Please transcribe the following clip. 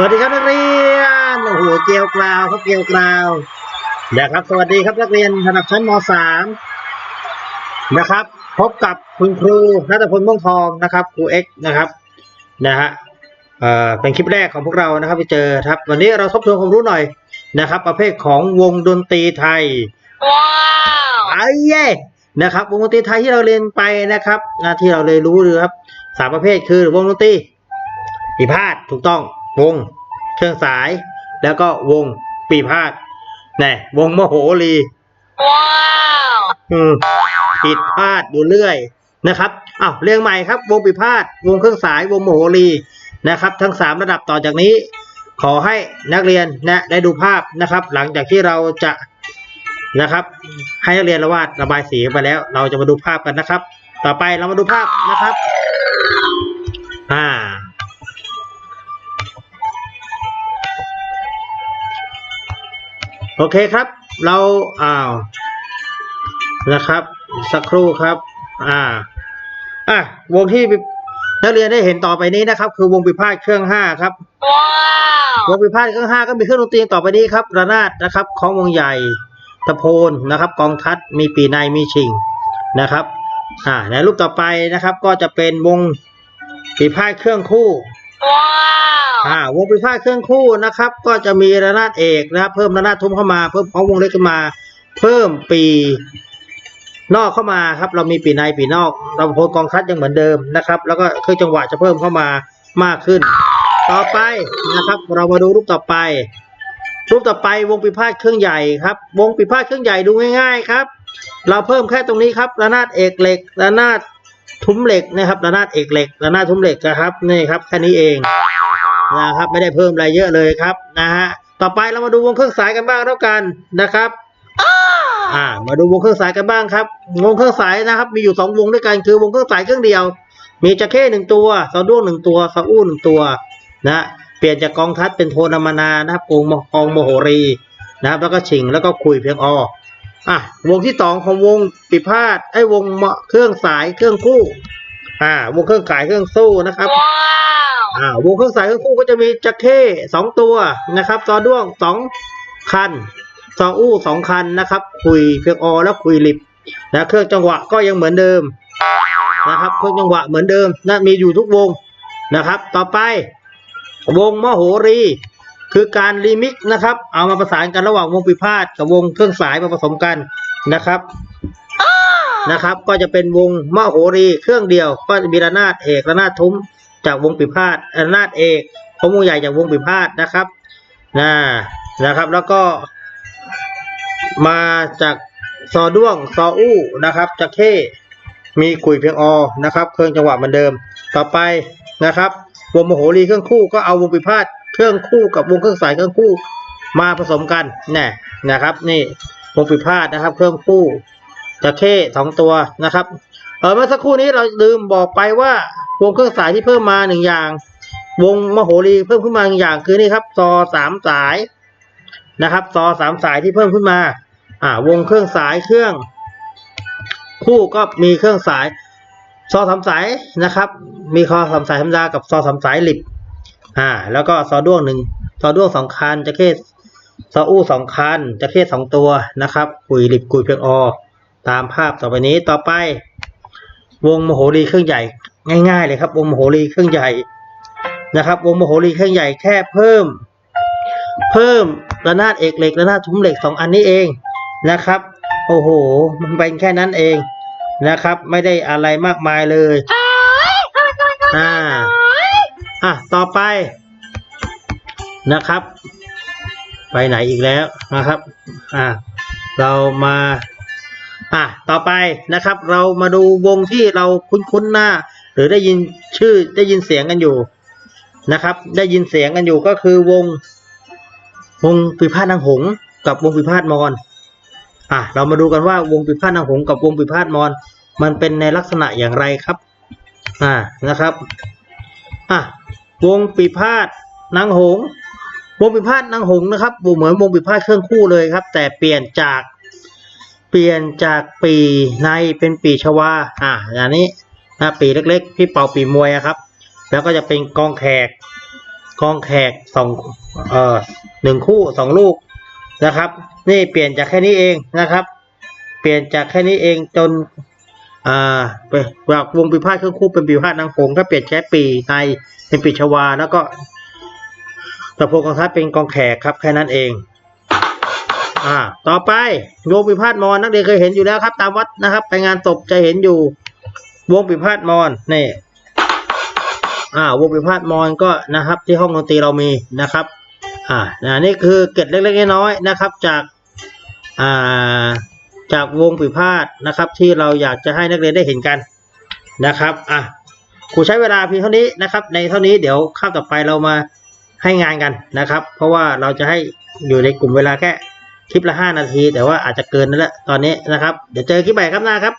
สวัสดีครับนักเรียน โอ้โห เกลียวกราวครับเกลียวกราวนะครับ สวัสดีครับนักเรียนระดับชั้นม .3 นะครับ พบกับคุณครูนัทพลม่วงทองนะครับ ครูเอ็กซ์นะครับ นะฮะ เอ่อ เป็นคลิปแรกของพวกเรานะครับไปเจอครับ วันนี้เราทบทวนความรู้หน่อยนะครับ ประเภทของวงดนตรีไทย ว้าวไอ้เย่นะครับ วงดนตรีไทยที่เราเรียนไปนะครับนะที่เราเลยรู้เลยครับสามประเภทคือวงดนตรีปีพาดถูกต้องวง เครื่องสาย แล้วก็วงปีพาดแน่วงมโหรีว้าวอืมผิดพลาดอยู่เรื่อยนะครับอ้าวเรียงใหม่ครับ วงปีพาดวงเครื่องสายวงมโหรีนะครับ ทั้งสามระดับต่อจากนี้ ขอให้นักเรียนนะได้ดูภาพนะครับ หลังจากที่เราจะนะครับ ให้นักเรียนระวาดระบายสีไปแล้ว เราจะมาดูภาพกันนะครับ ต่อไปเรามาดูภาพนะครับ อ่า โอเคครับ เราอ้าวนะครับ สักครู่ครับ อ่า อะวงที่นักเรียนได้เห็นต่อไปนี้นะครับ คือวงปิพาทเครื่องห้าครับว้าววงปิพาทเครื่องห้าก็มีเครื่องดนตรีต่อไปนี้ครับระนาดนะครับของวงใหญ่ตะโพนนะครับ กองทัดมีปีในมีชิงนะครับ อ่าในรูปต่อไปนะครับ ก็จะเป็นวงปีพาทเครื่องคู่ว้าว อ่าวงปีพาทเครื่องคู่นะครับ ก็จะมีระนาดเอกนะครับ เพิ่มระนาดทุ้มเข้ามาเพิ่มของวงเล็กขึ้นมา เพิ่มปีนอกเข้ามาครับ เรามีปีในปีนอกลำโพงกองคัดยังเหมือนเดิมนะครับ แล้วก็เครื่องจังหวะจะเพิ่มเข้ามามากขึ้น ต่อไปนะครับ เรามาดูรูปต่อไป รูปต่อไปวงปีพาทเครื่องใหญ่ครับ วงปีพาทเครื่องใหญ่ดูง่ายๆครับ เราเพิ่มแค่ตรงนี้ครับระนาดเอกเหล็กระนาดทุ้มเหล็กนะครับระนาดเอกเหล็กระนาดทุ้มเหล็กนะครับนี่ครับแค่นี้เอง นะครับ ไม่ได้เพิ่มอะไรเยอะเลยครับนะฮะต่อไปเรามาดูวงเครื่องสายกันบ้างแล้วกันนะครับอ่ามาดูวงเครื่องสายกันบ้างครับ วงเครื่องสายนะครับ มีอยู่สองวงด้วยกันคือวงเครื่องสายเครื่องเดียว มีจักเข้หนึ่งตัวซาด้วงหนึ่งตัวซาอู้หนึ่งตัวนะเปลี่ยนจากกองทัพเป็นโทนามานานะครับกองมกองโมโหรีนะครับแล้วก็ชิงแล้วก็คุยเพียงออะวงที่สองของวงปิพาทไอ้วงเครื่องสายเครื่องคู่ อ่า วงเครื่องขายเครื่องสู้นะครับว้าว อ่าวงเครื่องสายเครื่องคู่ก็จะมีจักเข้สองตัวนะครับซอด้วงสองคันซออู้สองคันนะครับ คุยเพียงอแล้วคุยลิบนะเครื่องจังหวะก็ยังเหมือนเดิมนะครับ เครื่องจังหวะเหมือนเดิมนะมีอยู่ทุกวงนะครับ ต่อไปวงมโหรี คือการรีมิกซ์นะครับ เอามาประสานกันระหว่างวงปิพาทกับวงเครื่องสายมาผสมกันนะครับนะครับ ก็จะเป็นวงมโหรีเครื่องเดียว ก็จะมีระนาดเอกระนาดทุ้ม จากวงปิพาทระนาดเอกของวงใหญ่จากวงปิพาทนะครับนะนะครับ แล้วก็ มาจากซอด้วงซออู้นะครับจากเข้มีกุยเพียงอนะครับ เครื่องจังหวะเหมือนเดิม ต่อไปนะครับวงมโหรีเครื่องคู่ก็เอาวงปิพาทเครื่องคู่กับวงเครื่องสายเครื่องคู่มาผสมกันแน่นะครับ นี่วงปิพาทนะครับ เครื่องคู่จากเข้สองตัวนะครับ เออเมื่อสักครู่นี้เราลืมบอกไปว่าวงเครื่องสายที่เพิ่มมาหนึ่งอย่าง วงมโหรีเพิ่มขึ้นมาหนึ่งอย่างคือนี่ครับซอสามสายนะครับซอสามสายที่เพิ่มขึ้นมา อ่าวงเครื่องสายเครื่อง คู่ก็มีเครื่องสายซอสามสายนะครับ มีคอสามสายธรรมดากับซอสามสายหลิบอ่า แล้วก็ซอด้วงหนึ่งซอด้วงสองคันจะเข้ซออู้สองคันจะเข้สองตัวนะครับกุยหลิบกุยเพียงอตามภาพต่อไปนี้ต่อไป วงมโหรีเครื่องใหญ่ง่าย ๆ เลยครับ วงมโหรีเครื่องใหญ่นะครับ วงมโหรีเครื่องใหญ่แค่เพิ่ม เพิ่มระนาดเอกเหล็กระนาดทุ้มเหล็กสองอันนี้เองนะครับ โอ้โห มันเป็นแค่นั้นเองนะครับ ไม่ได้อะไรมากมายเลยอ่าอะต่อไปนะครับ ไปไหนอีกแล้วนะครับ อ่าเรามา อะต่อไปนะครับ เรามาดูวงที่เราคุ้นๆหน้า หรือได้ยินชื่อได้ยินเสียงกันอยู่นะครับ ได้ยินเสียงกันอยู่ก็คือวง วงปีพาทนางหงกับวงปีพาทมอนอะเรามาดูกันว่าวงปีพาทนางหงกับวงปีพาทมอนมันเป็นในลักษณะอย่างไรครับอ่านะครับอะวงปีพาทนางหงวงปีพาทนางหงนะครับเหมือนวงปีพาทเครื่องคู่เลยครับ แต่เปลี่ยนจาก เปลี่ยนจากปีในเป็นปีชวาอ่าอย่างนี้นะปีเล็กๆ พี่เป่าปีมวยครับ แล้วก็จะเป็นกองแขก กองแขกสองเอ่อหนึ่งคู่สองลูกนะครับ นี่เปลี่ยนจากแค่นี้เองนะครับ เปลี่ยนจากแค่นี้เองจนอ่าไปจากวงปีพาดเครื่องคู่เป็นปีพาดนางโขงก็เปลี่ยนแค่ปีในเป็นปีชวาแล้วก็ตะโพกกองทัพเป็นกองแขกครับแค่นั้นเอง อ่า ต่อไปวงปีพาดมอนนักเรียนเคยเห็นอยู่แล้วครับ ตามวัดนะครับ ไปงานศพจะเห็นอยู่ วงปีพาดมอนนี่อ่าวงปีพาดมอนก็นะครับ ที่ห้องดนตรีเรามีนะครับ อ่านะนี่คือเกร็ดเล็กๆน้อยๆนะครับ จากอ่าจากวงปีพาดนะครับ ที่เราอยากจะให้นักเรียนได้เห็นกันนะครับอะครูใช้เวลาเพียงเท่านี้นะครับ ในเท่านี้เดี๋ยวข้าวต่อไปเรามาให้งานกันนะครับ เพราะว่าเราจะให้อยู่ในกลุ่มเวลาแค่ คลิปละห้านาที แต่ว่าอาจจะเกินนั่นแหละตอนนี้นะครับ เดี๋ยวเจอคลิปใหม่ครับหน้าครับ